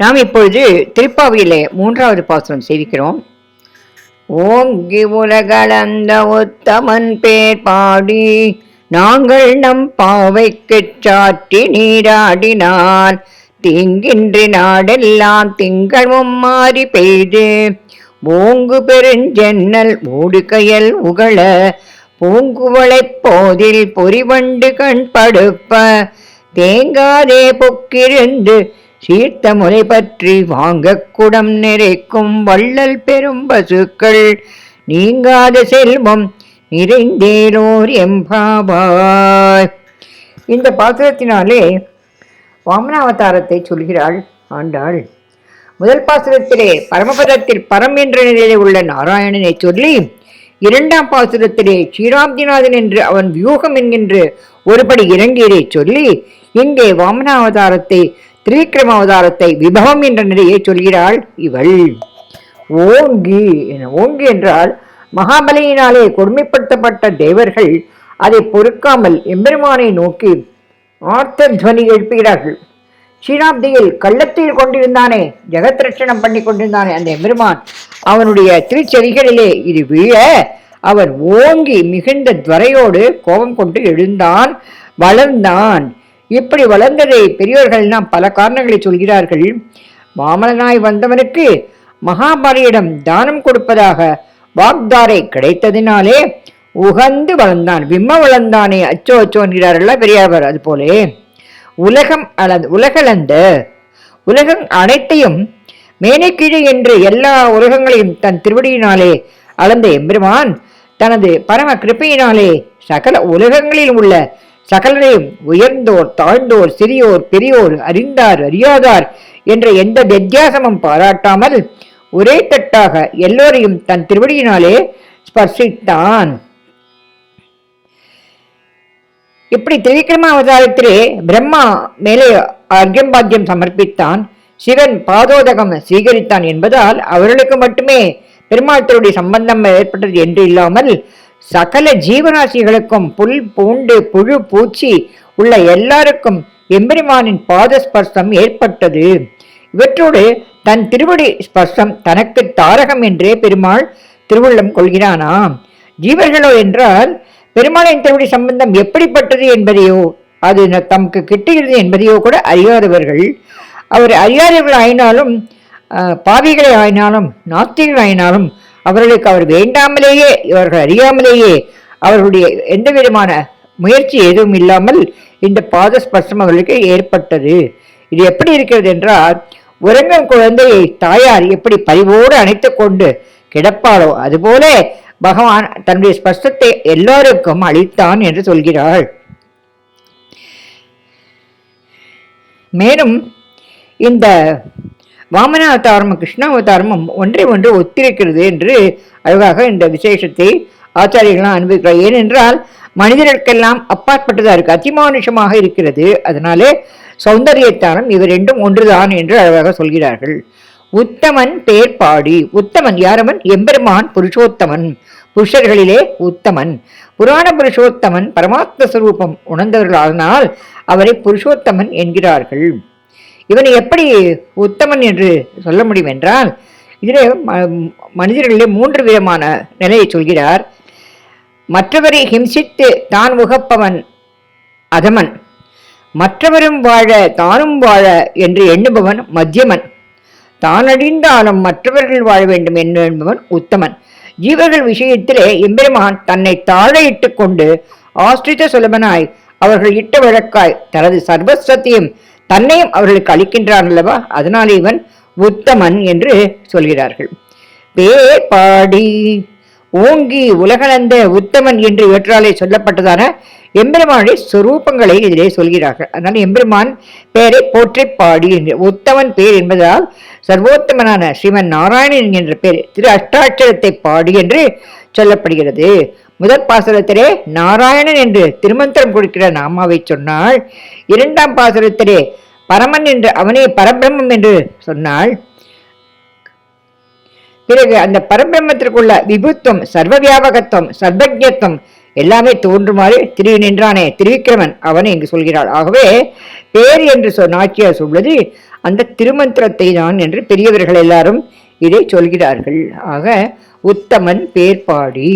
நாம் இப்பொழுது திருப்பாவையிலே மூன்றாவது பாசுரம் சேவிக்கிறோம். ஓங்கி உலகளந்த உத்தமன் பேர் பாடி நாங்கள் நம் பாவைக்குச் சாற்றி நீராடினால் தீங்கின்றி நாடெல்லாம் திங்களும் மாறி பெய்து ஓங்கு பெருஞ்சென்னல் ஓடுகையல் உகள பூங்குவளைப் போதில் பொறிவண்டு கண் படுப்ப தேங்காதே பொக்கிருந்து சீர்த்த முறை பற்றி வாங்க குடம் நிறைக்கும் வள்ளல் பெரும் பசுக்கள். நீங்காத செல்வம் நிறைந்தேலோர் எம்பாபாய் இந்த பாசுரத்தினாலே வாமனாவதாரத்தை சொல்கிறாள் ஆண்டாள். முதல் பாசுரத்திலே பரமபதத்தில் பரம் என்ற நிலையில் உள்ள நாராயணனை சொல்லி இரண்டாம் பாசுரத்திலே ஸ்ரீராம்ஜிநாதன் என்று அவன் வியூகம் என்கின்ற ஒருபடி இறங்கியதை சொல்லி இங்கே வாமனாவதாரத்தை திரிவிக்ரம அவதாரத்தை விபவம் என்ற நிலையை சொல்கிறாள் இவள். ஓங்கி என ஓங்கி என்றால் மகாபலியினாலே கொடுமைப்படுத்தப்பட்ட தேவர்கள் அதை பொறுக்காமல் எம்பெருமானை நோக்கி ஆர்த்த துவனி எழுப்புகிறார்கள். சீனாப்தியில் கள்ளத்தில் கொண்டிருந்தானே ஜெகத் ரட்சணம் பண்ணி கொண்டிருந்தானே அந்த எம்பெருமான். அவனுடைய திருச்செவிகளிலே இது விழ அவன் ஓங்கி மிகுந்த துவரையோடு கோபம் கொண்டு எழுந்தான் வளர்ந்தான். இப்படி வளர்ந்ததை பெரியோர்கள்லாம் பல காரணங்களை சொல்கிறார்கள். வாமனனாய் வந்தவனுக்கு மகாபலியிடம் தானம் கொடுப்பதாக வாக்தாரை கிடைத்ததினாலே உகந்து வளர்ந்தான். விம்ம வளர்ந்தானே அச்சோ அச்சோ என்கிறார்கள் பெரியாவர் அது போலே. உலகம் அளந்து உலகளந்த உலகம் அனைத்தையும் மேனைக்கீழே என்று எல்லா உலகங்களையும் தன் திருவடியினாலே அளந்த எம்பெருமான் தனது பரம கிருப்பையினாலே சகல உலகங்களில் உள்ள சகலரையும் உயர்ந்தோர் தாழ்ந்தோர் சிறியோர் பெரியோர் அறிந்தார் அறியாதார் என்ற எந்த வித்தியாசமும் பாராட்டாமல் ஒரே தட்டாக எல்லோரையும் தன் திருவடியினாலே ஸ்பர்சித்தான். இப்படி திரிவிக்ரம அவதாரத்திலே பிரம்மா மேலே அர்க்கம்பாத்தியம் சமர்ப்பித்தான். சிவன் பாதோதகம் சீகரித்தான் என்பதால் அவர்களுக்கு மட்டுமே பெருமாள் திருடைய சம்பந்தம் ஏற்பட்டது என்று இல்லாமல் சகல ஜீவராசிகளுக்கும் புல் பூண்டு புழு பூச்சி உள்ள எல்லாருக்கும் எம்பெருமானின் பாத ஸ்பர்சம் ஏற்பட்டது. இவற்றோடு தன் திருவடி ஸ்பர்சம் தனக்கு தாரகம் என்றே பெருமாள் திருவுள்ளம் கொள்கிறானாம் ஜீவர்களோ என்றால் பெருமாளின் திருவடி சம்பந்தம் எப்படிப்பட்டது என்பதையோ அது தமக்கு கிட்டுகிறது என்பதையோ கூட அறியாதவர்கள். அவர் அறியாதவர்கள் ஆயினாலும் பாவிகளை ஆயினாலும் நாத்திகள் ஆயினாலும் அவர்களுக்கு அவர் வேண்டாமலேயே இவர்கள் அறியாமலேயே அவர்களுடைய எந்த விதமான முயற்சி எதுவும் இல்லாமல் இந்த பாத ஸ்பர்சம் அவர்களுக்கு ஏற்பட்டது. இது எப்படி இருக்கிறது என்றால் உறங்கும் குழந்தையை தாயார் எப்படி பரிவோடு அணைத்து கொண்டு கிடப்பாளோ அதுபோல பகவான் தன்னுடைய ஸ்பர்சத்தை எல்லோருக்கும் அளித்தான் என்று சொல்கிறாள். மேலும் இந்த வாமன அவதாரமும் கிருஷ்ண அவதாரமும் ஒன்றை ஒன்று ஒத்திருக்கிறது என்று அழகாக இந்த விசேஷத்தை ஆச்சாரியர்களாம் அனுபவிக்கிறார். ஏனென்றால் மனிதர்களுக்கெல்லாம் அப்பாற்பட்டதாக இருக்குது அதிமானுஷமாக இருக்கிறது. அதனாலே சௌந்தரியத்தானம் இவர் ரெண்டும் ஒன்றுதான் என்று அழகாக சொல்கிறார்கள். உத்தமன் பேர் பாடி உத்தமன் யாரவன்? எம்பெருமான் புருஷோத்தமன். புருஷர்களிலே உத்தமன். புராண புருஷோத்தமன் பரமாத்ம ஸ்வரூபம் உணர்ந்தவர்களானால் அவரை புருஷோத்தமன் என்கிறார்கள். இவனை எப்படி உத்தமன் என்று சொல்ல முடியும் என்றால் இதில் மனிதர்களிலே மூன்று விதமான நிலையை சொல்கிறார். மற்றவரை ஹிம்சித்து தான் உகப்பவன் அதமன். மற்றவரும் வாழ தானும் வாழ என்று எண்ணுபவன் மத்தியமன். தான் அடிந்தாலும் மற்றவர்கள் வாழ வேண்டும் என்று என்பவன் உத்தமன். ஜீவர்கள் விஷயத்திலே எம்பெருமான் தன்னை தாழையிட்டு கொண்டு ஆஸ்திரித சுலபனாய் அவர்கள் இட்ட வழக்காய் தனது சர்வஸ்வத்தையும் தன்னையும் அவர்களுக்கு அளிக்கின்றான் அல்லவா? அதனால் இவன் உத்தமன் என்று சொல்கிறார்கள். பே பாடி ஓங்கி உலகளந்த உத்தமன் என்று இவற்றாலே சொல்லப்பட்டதான எம்பெருமானுடைய சொரூபங்களை இதிலே சொல்கிறார்கள். அதனால் எம்பெருமான் பெயரை போற்றி பாடி என்று உத்தமன் பேர் என்பதால் சர்வோத்தமனான ஸ்ரீமன் நாராயணன் என்ற பெயர் திரு அஷ்டாட்சரத்தை பாடி என்று சொல்லப்படுகிறது. முதற் பாசுரத்திலே நாராயணன் என்று திருமந்திரம் கொடுக்கிற நாமாவை சொன்னால் இரண்டாம் பாசுரத்திலே பரமன் என்று அவனே பரபிரம்மம் என்று சொன்னால் பிறகு அந்த பரபிரம்மத்திற்குள்ள விபுத்துவம் சர்வ வியாபகத்துவம் சர்வஜத்துவம் எல்லாமே தோன்றுமாறு திரு நின்றானே திருவிக்கிரமன் அவனை இங்கு சொல்கிறாள். ஆகவே பேர் என்று சொ நாச்சியார் சொல்வது அந்த திருமந்திரத்தை தான் என்று பெரியவர்கள் எல்லாரும் இதை சொல்கிறார்கள். ஆக உத்தமன் பேர்பாடி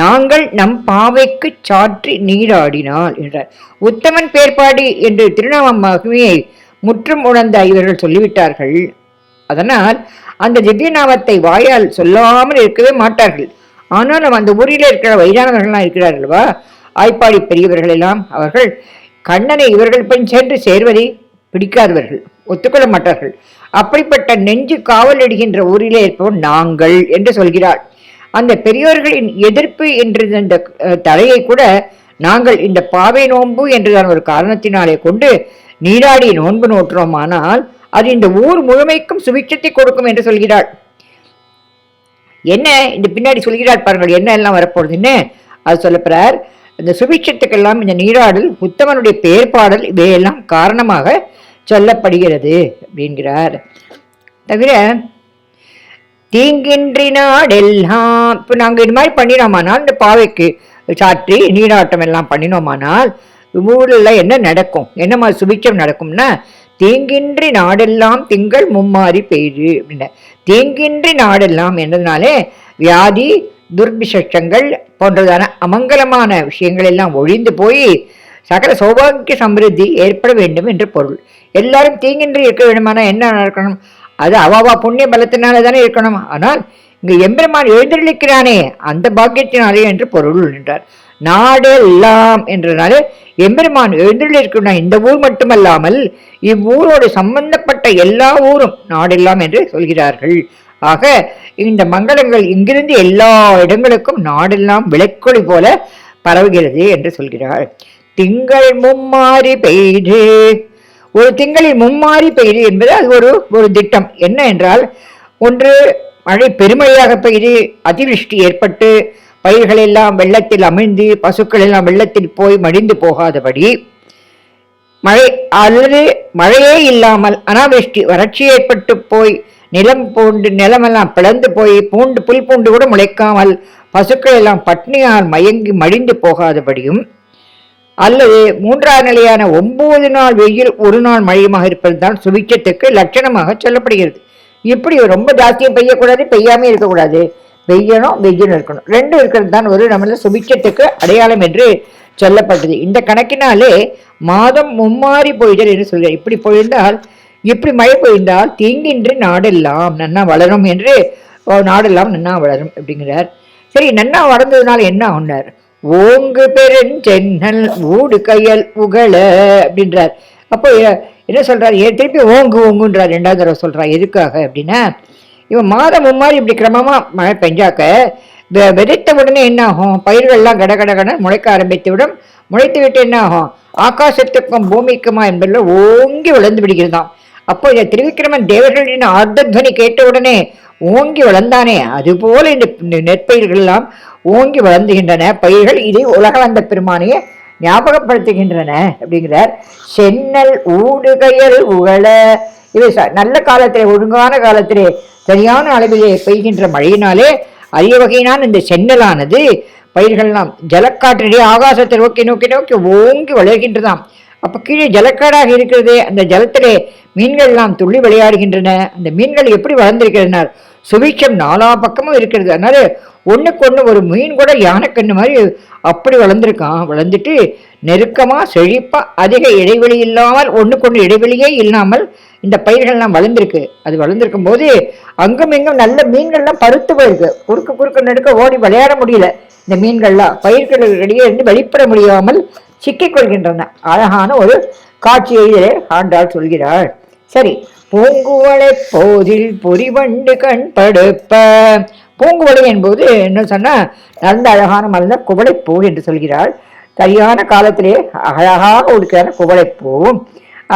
நாங்கள் நம் பாவைக்கு சாற்றி நீராடினால் என்றார். உத்தமன் பேர்பாடி என்று திருநாமம் மகிமையை முற்றும் உணர்ந்த இவர்கள் சொல்லிவிட்டார்கள். அதனால் அந்த திவ்ய நாமத்தை வாயால் சொல்லாமல் இருக்கவே மாட்டார்கள். ஆனாலும் அந்த ஊரில் இருக்கிற வயதானவர்கள்லாம் இருக்கிறார்கள்வா? ஆய்ப்பாடி பெரியவர்கள் எல்லாம் அவர்கள் கண்ணனை இவர்கள் பின் சென்று சேர்வதை பிடிக்காதவர்கள் ஒத்துக்கொள்ள மாட்டார்கள். அப்படிப்பட்ட நெஞ்சு காவல் அடிகின்ற ஊரிலே இருப்போம் நாங்கள் என்று சொல்கிறாள். அந்த பெரியோர்களின் எதிர்ப்பு என்று இந்த தலையை கூட நாங்கள் இந்த பாவை நோன்பு என்றுதான் ஒரு காரணத்தினாலே கொண்டு நீராடி நோன்பு நோற்றுவோமானால் அது இந்த ஊர் முழுமைக்கும் சுபிட்சத்தை கொடுக்கும் என்று சொல்கிறாள். என்ன? இந்த பின்னாடி சொல்கிறாள் பாருங்கள் என்ன எல்லாம் வரப்போகுதுன்னு அது சொல்லப்படுறார் இந்த சுபிட்சத்துக்கெல்லாம் இந்த நீராடல் உத்தமனுடைய பேர்பாடல் இவையெல்லாம் காரணமாக சொல்லப்படுகிறது அப்படிங்கிறார். தவிர தீங்கின்றி நாடெல்லாம். இப்போ நாங்கள் இது மாதிரி பண்ணினோமானால் இந்த பாவைக்கு சாற்றி நீராட்டம் எல்லாம் பண்ணினோமானால் ஊரில் என்ன நடக்கும்? என்ன மாதிரி சுபிச்சம் நடக்கும்னா தீங்கின்றி நாடெல்லாம் திங்கள் மும்மாறி பெய்து அப்படின்ன. தீங்கின்றி நாடெல்லாம் என்றதுனாலே வியாதி துர்பிசங்கள் போன்றதான அமங்கலமான விஷயங்கள் எல்லாம் ஒழிந்து போய் சகல சௌபாகிய சமிருத்தி ஏற்பட வேண்டும் என்று பொருள். எல்லாரும் தீங்கின்றி இருக்க வேண்டுமானால் என்ன நடக்கணும்? அது அவாவா புண்ணிய பலத்தினால தானே இருக்கணும். ஆனால் இங்கு எம்பெருமான் எழுந்திருக்கிறானே அந்த பாக்கியத்தினாலே என்று பொருள் என்றார் நாடெல்லாம் என்றனாலே எம்பெருமான் எழுந்தருளிருக்கிறான் இந்த ஊர் மட்டுமல்லாமல் இவ்வூரோடு சம்பந்தப்பட்ட எல்லா ஊரும் நாடெல்லாம் என்று சொல்கிறார்கள். ஆக இந்த மங்களங்கள் இங்கிருந்து எல்லா இடங்களுக்கும் நாடெல்லாம் விளக்கொளி போல பரவுகிறது என்று சொல்கிறார் திங்கள் மும்மாறி பெய்து ஒரு திங்களில் மும்மாறி பெய்து என்பது அது ஒரு ஒரு திட்டம். என்ன என்றால் ஒன்று மழை பெருமழையாக பெய்து அதிருஷ்டி ஏற்பட்டு பயிர்கள் எல்லாம் வெள்ளத்தில் அமிழ்ந்து பசுக்கள் எல்லாம் வெள்ளத்தில் போய் மடிந்து போகாதபடி மழை அல்லது மழையே இல்லாமல் அனாவிருஷ்டி வறட்சி ஏற்பட்டு போய் நிலம் பூண்டு நிலமெல்லாம் பிளந்து போய் பூண்டு புல் பூண்டு கூட முளைக்காமல் பசுக்கள் எல்லாம் பட்னியால் மயங்கி மடிந்து போகாதபடியும் அல்லது மூன்றாவது நிலையான ஒன்பது நாள் வெயில் ஒரு நாள் மழையுமாக இருப்பது தான் சுபிச்சத்துக்கு லட்சணமாக சொல்லப்படுகிறது. இப்படி ரொம்ப ஜாஸ்தியாக பெய்யக்கூடாது பெய்யாமே இருக்கக்கூடாது. வெய்யணும் வெய்யணும் இருக்கணும். ரெண்டும் இருக்கிறது தான் ஒரு நம்மள சுபிச்சத்துக்கு அடையாளம் என்று சொல்லப்பட்டது. இந்த கணக்கினாலே மாதம் மும்மாறி போயிடுது என்று சொல்கிறார். இப்படி போயிருந்தால் இப்படி மழை பொழிந்தால் தீங்கின்றி நாடெல்லாம் நன்னா வளரும் என்று நாடெல்லாம் நன்னா வளரும் அப்படிங்கிறார். சரி நன்னா வளர்ந்ததுனால என்ன ஆகுனார் ஓங்கு பெருஞ்சென்னல் ஊடு கையல் புகழ அப்படின்றார். அப்போ என்ன சொல்றாரு? ஏ திருப்பி ஓங்கு ஓங்குன்றார். ரெண்டாவது தடவை சொல்கிறார் எதுக்காக அப்படின்னா இவன் மாதம் மாதிரி இப்படி கிரமமா மழை பெஞ்சாக்க விதைத்த உடனே என்ன ஆகும் பயிர்கள்லாம் கட கட முளைக்க ஆரம்பித்து விடும் முளைத்து விட்டு என்ன ஆகும் ஆகாசத்துக்கும் பூமிக்குமா என்பதில் ஓங்கி வளர்ந்து விடுகிறதாம். அப்போ இந்த திருவிக்கிரமன் தேவர்களின் ஆர்த்தத்வனி கேட்ட உடனே ஓங்கி வளர்ந்தானே அதுபோல இந்த நெற்பயிர்கள் எல்லாம் ஓங்கி வளர்ந்துகின்றன. பயிர்கள் இதை உலகளந்த பெருமானையே ஞாபகப்படுத்துகின்றன அப்படிங்கிறார். சென்னல் ஊடுகையல் உகழ. இவை நல்ல காலத்திலே ஒழுங்கான காலத்திலே சரியான அளவிலே பெய்கின்ற மழையினாலே அரிய வகையினான் இந்த சென்னலானது பயிர்கள்லாம் ஜலக்காற்றிடையே ஆகாசத்தை நோக்கி நோக்கி நோக்கி ஓங்கி வளர்கின்றதாம். அப்போ கீழே ஜலக்காடாக இருக்கிறது அந்த ஜலத்திலே மீன்கள்லாம் துள்ளி விளையாடுகின்றன. அந்த மீன்கள் எப்படி வளர்ந்திருக்கிறதுனார் சுவிச்சம் நாலா பக்கமும் இருக்கிறது. அதனால ஒன்றுக்கு ஒன்று ஒரு மீன் கூட யானைக்கண்ணு மாதிரி அப்படி வளர்ந்துருக்கான் வளர்ந்துட்டு நெருக்கமாக செழிப்பாக அதிக இடைவெளி இல்லாமல் ஒன்றுக்கு ஒன்று இடைவெளியே இல்லாமல் இந்த பயிர்கள்லாம் வளர்ந்துருக்கு. அது வளர்ந்துருக்கும் போது அங்கும் இங்கும் நல்ல மீன்கள்லாம் பருத்து போயிருக்கு. குறுக்கு குறுக்க நடுக்க ஓடி விளையாட முடியல. இந்த மீன்கள்லாம் பயிர்களுக்கிடையே இருந்து வெளிப்பட முடியாமல் சிக்கிக்கொள்கின்றன அழகான ஒரு காட்சியை ஆண்டாள் சொல்கிறாள். சரி பூங்குவளை போதில் பொறிவண்டு கண் படுப்ப பூங்குவலை என்பது என்ன சொன்னால் நல்ல அழகான மலர்ந்த குவளைப்பூ என்று சொல்கிறாள். சரியான காலத்திலே அழகாக உடுக்கிறான குவளைப்பூ.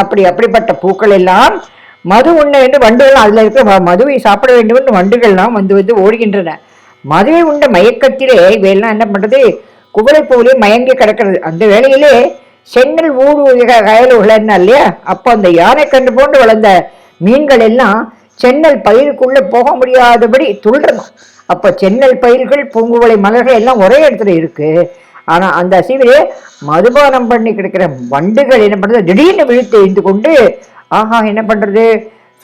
அப்படி அப்படிப்பட்ட பூக்கள் எல்லாம் மது உண்ண என்று வண்டுகள் அதில் இருக்கிற மதுவை சாப்பிட வேண்டும் என்று வண்டுகள்லாம் வந்து வந்து ஓடுகின்றன. மதுவை உண்ட மயக்கத்திலே இவையெல்லாம் என்ன பண்ணுறது குவளைப்பூவிலே மயங்கி கிடக்கிறது. அந்த வேளையிலே சென்னல் ஊடுக கயல் என்ன இல்லையா? அப்போ அந்த யானை கண்டு போன்று வளர்ந்த மீன்கள் எல்லாம் சென்னல் பயிருக்குள்ளே போக முடியாதபடி துள்றணும் அப்போ சென்னல் பயிர்கள் பூங்குவளை மலர்கள் எல்லாம் ஒரே இடத்துல இருக்கு. ஆனால் அந்த அசைவிலே மதுபானம் பண்ணி கிடக்கிற வண்டுகள் என்ன பண்ணுறது திடீர்னு விழுத்து எழுந்து கொண்டு ஆஹா என்ன பண்ணுறது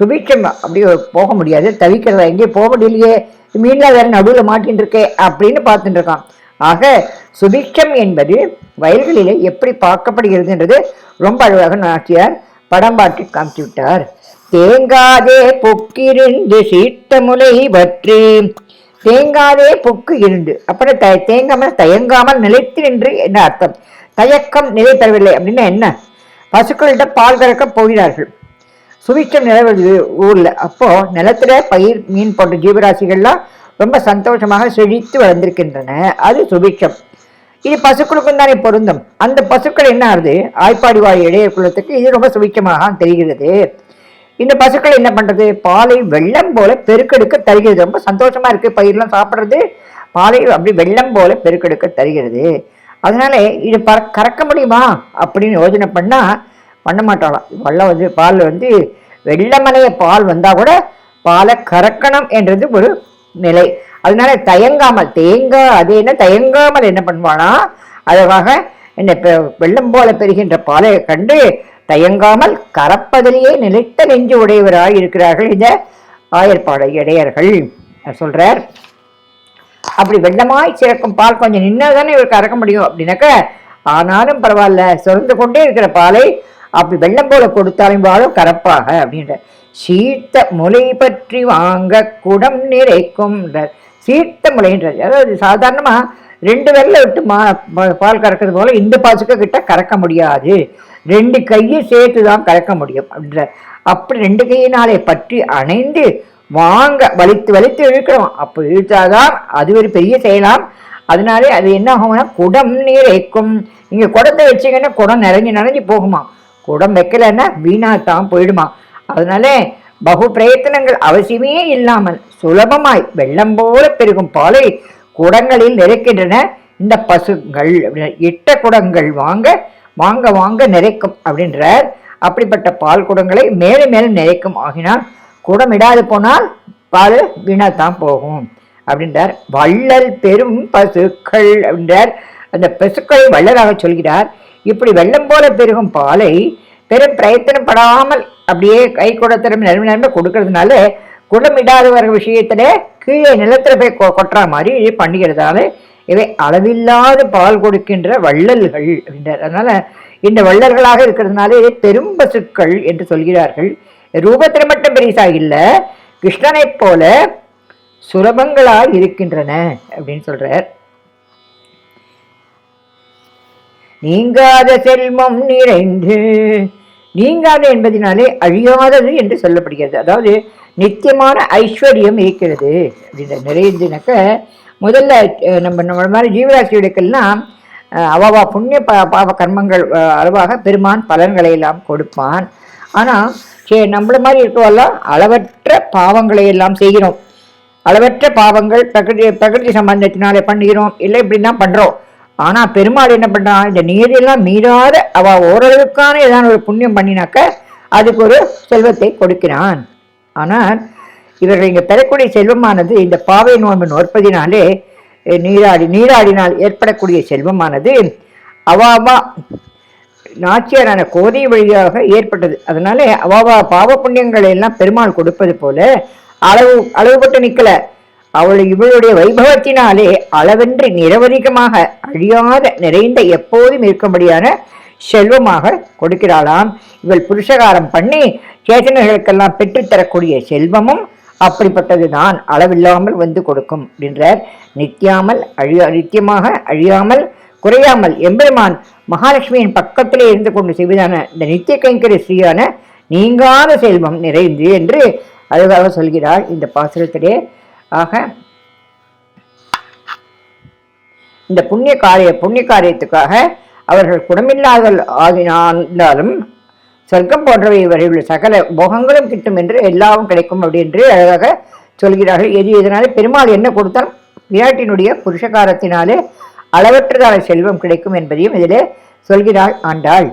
சுபிட்சம் அப்படியே போக முடியாது. தவிக்கிறதா? எங்கேயும் போக முடியலையே. மீன்லாம் வேறு நடுவில் மாட்டின்னு இருக்கே அப்படின்னு பார்த்துட்டு இருக்கான். ஆக சுபிக்ஷம் என்பது வயல்களிலே எப்படி பார்க்கப்படுகிறதுன்றது ரொம்ப அழகாக நாச்சியார் படம் பாட்டி காமிச்சு விட்டார். தேங்காதே பொக்கிருந்து சீத்த முலை பற்றி தேங்காதே பொக்கு இருண்டு. அப்புறம் த தேங்காமல் தயங்காமல் நிலைத்து நின்று என்ன அர்த்தம்? தயக்கம் நிலை பெறவில்லை. அப்படின்னா என்ன? பசுக்கள்கிட்ட பால் கறக்க போகிறார்கள். சுபிட்சம் நிலவுது ஊரில். அப்போது நிலத்தில் பயிர் மீன் போன்ற ஜீவராசிகள்லாம் ரொம்ப சந்தோஷமாக செழித்து வளர்ந்திருக்கின்றன. அது சுபிட்சம். இது பசுக்களுக்கும் தானே பொருந்தும். அந்த பசுக்கள் என்ன ஆகுது? ஆய்ப்பாடி வாய் இடையர் குலத்துக்கு இது ரொம்ப சுபிட்சமாக தெரிகிறது. இந்த பசுக்கள் என்ன பண்ணுறது பாலை வெள்ளம் போல பெருக்கெடுக்க தருகிறது. ரொம்ப சந்தோஷமாக இருக்குது பயிரெலாம் சாப்பிட்றது. பாலை அப்படி வெள்ளம் போல பெருக்கெடுக்க தருகிறது. அதனால இது பற கறக்க முடியுமா? அப்படின்னு யோஜனை பண்ணால் பண்ண மாட்டாளாம் வெள்ளம் வந்து பால் வந்து வெள்ளமலைய பால் வந்தால் கூட பாலை கறக்கணும் என்றது ஒரு நிலை. அதனால தயங்காமல் தேங்காய் அது என்ன தயங்காமல் என்ன பண்ணுவானா? அழகாக என்ன பெ- வெள்ளம் போல பெறுகின்ற பாலை கண்டு தயங்காமல் கறப்பதிலேயே நிலைத்த நெஞ்சு உடையவராய் இருக்கிறார்கள் இந்த ஆயர்பாடை இடையர்கள். சொல்றார் அப்படி வெள்ளமாய் சிறக்கும் பால் கொஞ்சம் நின்னா தானே இவர் கறக்க முடியும்? அப்படின்னாக்க ஆனாலும் பரவாயில்ல சுரந்து கொண்டே இருக்கிற பாலை அப்படி வெள்ளம் போல கொடுத்தாலும் பாலும் கறப்பாக அப்படின்ற சீர்த்த முலை பற்றி வாங்க குடம் நிறைக்கும் சீர்த்த முலைன்றது அதாவது சாதாரணமா ரெண்டு வெள்ளை விட்டு மா பா- பால் கறக்கிறது போல இந்த பசுக்கு கிட்ட கறக்க முடியாது. ரெண்டு கையை சேர்த்து தான் கறக்க முடியும் அப்படின்ற. அப்படி ரெண்டு கையினாலே பற்றி அணைந்து வாங்க வலித்து வலித்து இழுக்கிறோம். அப்போ இழுத்தாதான் அது ஒரு பெரிய செய்யலாம் அதனாலே அது என்ன ஆகும்னா குடம் நீரை வைக்கும் நீங்கள் குடத்தை வச்சீங்கன்னா குடம் நிறைஞ்சு நிறைஞ்சு போகுமா? குடம் வைக்கலைன்னா வீணாக தான் போயிடுமா? அதனால பகு பிரயத்தனங்கள் அவசியமே இல்லாமல் சுலபமாய் வெள்ளம் போல பெருகும் பாலை குடங்களில் நிறைக்கின்றன. இந்த பசுங்கள் இட்ட குடங்கள் வாங்க வாங்க வாங்க நிறைக்கும் அப்படின்றார். அப்படிப்பட்ட பால் குடங்களை மேலும் மேலும் நிறைக்கும். ஆகினால் குடம் இடாது போனால் பால் வீணாத்தான் போகும். அப்படின்றார். வள்ளல் பெரும் பசுக்கள் அப்படின்றார். அந்த பசுக்களை வள்ளலாக சொல்கிறார். இப்படி வெள்ளம் போல பெருகும் பாலை பெரும் பிரயத்தனப்படாமல் அப்படியே கை குடத்திரம் நிரம்பி நிரம்ப கொடுக்கறதுனால குடமிடாதவர் விஷயத்துல கீழே நிலத்தில் போய் கொ- கொட்டுற மாதிரி பண்ணிக்கிறதால இவை அளவில்லாத பால் கொடுக்கின்ற வள்ளல்கள் அப்படின்றார். அதனால இந்த வள்ளல்களாக இருக்கிறதுனால இதை பெரும் பசுக்கள் என்று சொல்கிறார்கள். ரூபத்தில் மட்டும் பெரிசா இல்லை கிருஷ்ணனைப் போல சுலபங்களாக இருக்கின்றன அப்படின்னு சொல்றார். நீங்காத செல்வம் நிறைந்து நீங்காத என்பதினாலே அழியாதது என்று சொல்லப்படுகிறது. அதாவது நித்தியமான ஐஸ்வர்யம் இருக்கிறது அப்படின்ற நிறைந்துனாக்க முதல்ல நம்ம நம்ம மாதிரி ஜீவராசிகளுக்கெல்லாம் அஹ், புண்ணிய பா பாவ கர்மங்கள் அளவாக பெருமான் பலன்களை எல்லாம் கொடுப்பான். ஆனால் சரி நம்மள மாதிரி இருக்கவெல்லாம் அளவற்ற பாவங்களை எல்லாம் செய்கிறோம். அளவற்ற பாவங்கள் பிரகிருதி பிரகிருதி சம்பந்தத்தினாலே பண்ணுகிறோம். இல்லை இப்படிலாம் பண்ணுறோம் ஆனால் பெருமாள் என்ன பண்ணுறான் இந்த நீரெல்லாம் மீறாத அவ ஓரளவுக்கான ஏதாவது ஒரு புண்ணியம் பண்ணினாக்க அதுக்கு ஒரு செல்வத்தை கொடுக்கிறான். ஆனால் இவர்கள் இங்கே பெறக்கூடிய செல்வமானது இந்த பாவை நோன்பு நோற்பதினாலே நீராடி நீராடினால் ஏற்படக்கூடிய செல்வமானது. அவாவா நாச்சியாரான கோதை வழியாக ஏற்பட்டது. அதனால அவாவா பாவ புண்ணியங்களை எல்லாம் பெருமாள் கொடுப்பது போல அளவு அளவுபட்டு நிற்கல அவள் இவளுடைய வைபவத்தினாலே அளவின்றி நிரவதிகமாக அழியாத நிறைந்த எப்போதும் இருக்கும்படியான செல்வமாக கொடுக்கிறாளாம். இவள் புருஷகாரம் பண்ணி சேத்தனர்களுக்கெல்லாம் பெற்றுத்தரக்கூடிய செல்வமும் அப்படிப்பட்டதுதான் அளவில்லாமல் வந்து கொடுக்கும் அப்படின்றார் நித்தியாமல் அழியா நித்தியமாக அழியாமல் குறையாமல் எம்பெருமான் மகாலட்சுமியின் பக்கத்திலே இருந்து கொண்டு செய்வதான இந்த நித்திய கைங்கரி ஸ்ரீயான நீங்காத செல்வம் நிறைந்து என்று அழகாக சொல்கிறார் இந்த பாசுரத்திலே. ஆக இந்த புண்ணிய காரிய புண்ணிய காரியத்துக்காக அவர்கள் குணமில்லாத ஆகினாலும் சொர்க்கம் போன்றவை வரை உள்ள சகல முகங்களும் கிட்டும் என்று எல்லாவும் கிடைக்கும் அப்படி என்று அழகாக சொல்கிறார்கள். எது எதனாலே பெருமாள் என்ன கொடுத்தாலும் விராட்டினுடைய புருஷகாரத்தினாலே அளவற்றதான செல்வம் கிடைக்கும் என்பதையும் இதிலே சொல்கிறாள் ஆண்டாள்.